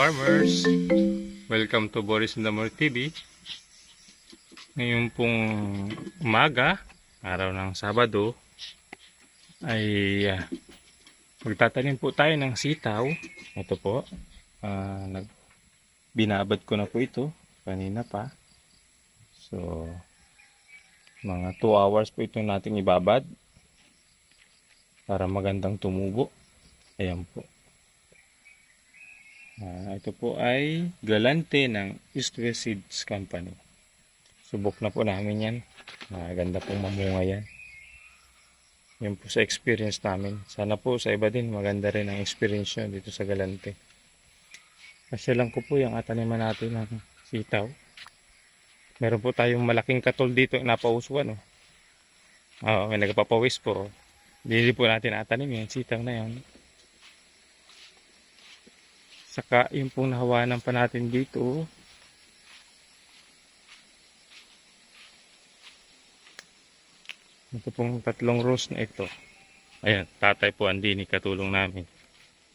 farmers! Welcome to Boris More TV. Ngayon pong umaga, araw ng Sabado, ay ah, magtatanim po tayo ng sitaw. Ito po, ah, nag, binabad ko na po ito kanina pa. So, mga 2 hours po ito nating ibabad para magandang tumubo. Ayan po. Ah, ito po ay galante ng East West Seeds Company. Subok na po namin yan. Maganda pong mamunga yan. Yan po sa experience namin. Sana po sa iba din maganda rin ang experience nyo dito sa galante. Kasi lang ko po yung ataniman natin ng sitaw. Meron po tayong malaking katol dito na napausuan. Oh. Oo, may nagpapawis po. Hindi po natin atanim yung sitaw na yan. Saka yung pong nahawanan pa natin dito. Ito pong tatlong rows na ito. Ayan, tatay po andi ni katulong namin.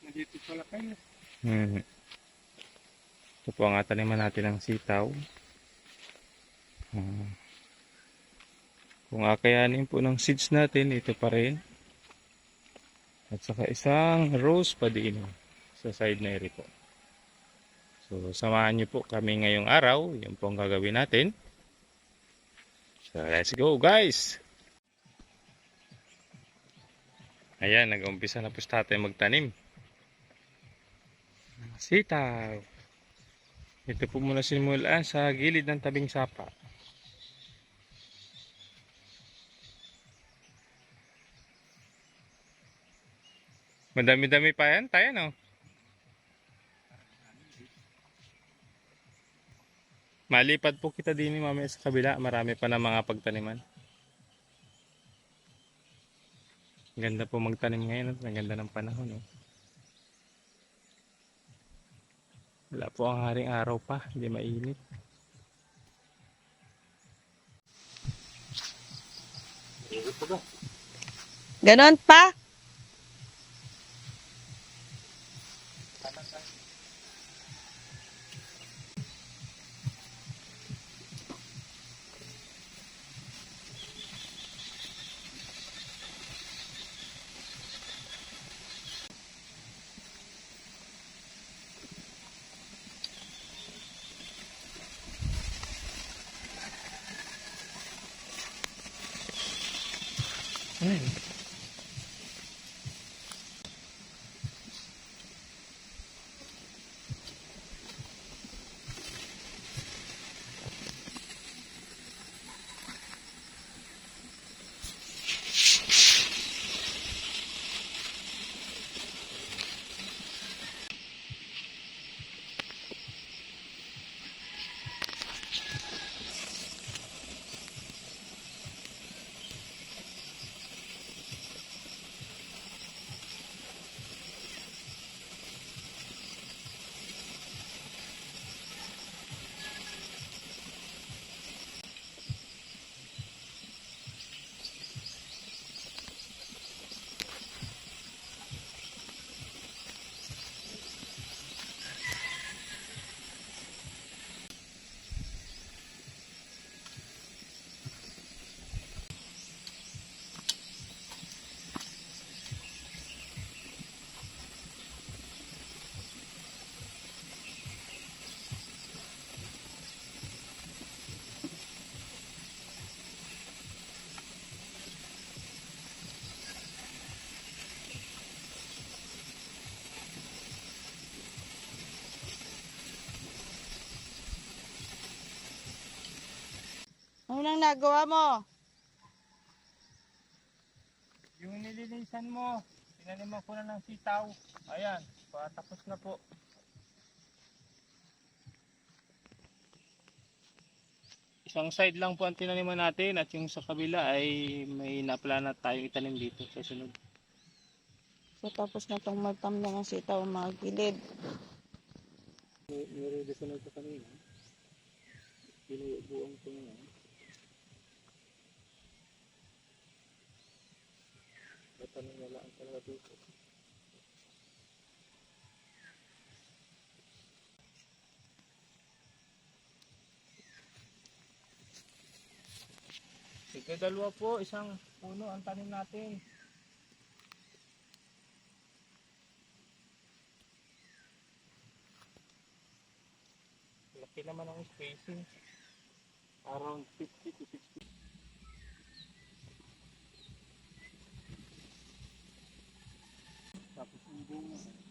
Nandito pala kayo. Mhm. Ito po ang ataniman natin ng sitaw. Ah. Kung akayanin po ng seeds natin, ito pa rin. At saka isang rose pa din sa side na iri po. So, samahan niyo po kami ngayong araw. Yan po ang gagawin natin. So, let's go guys! Ayan, nag-umpisa na po sa tatay magtanim. Sitaw. Ito po muna simulan sa gilid ng tabing sapa. Madami-dami pa yan, tayo no? Malipad po kita din mamaya sa kabila. Marami pa na mga pagtaniman. Ganda po magtanim ngayon. Ang ganda ng panahon. Oh. Wala po ang haring araw pa. Hindi mainit. Ganon pa? end. Yun? Ano nang nagawa mo? Yung nilinisan mo, tinaniman ko na ng sitaw. Ayan, patapos na po. Isang side lang po ang tinaniman natin at yung sa kabila ay may naplana tayong itanim dito sa sunod. So tapos na tong magtam ng sitaw mga gilid. Meron din sunod sa kanina. Binubuang ko na paniwalaan talaga dito. Sige, dalawa po, isang puno ang tanim natin. Laki naman ang spacing. Around 50 to 60. Tapos yung bunga.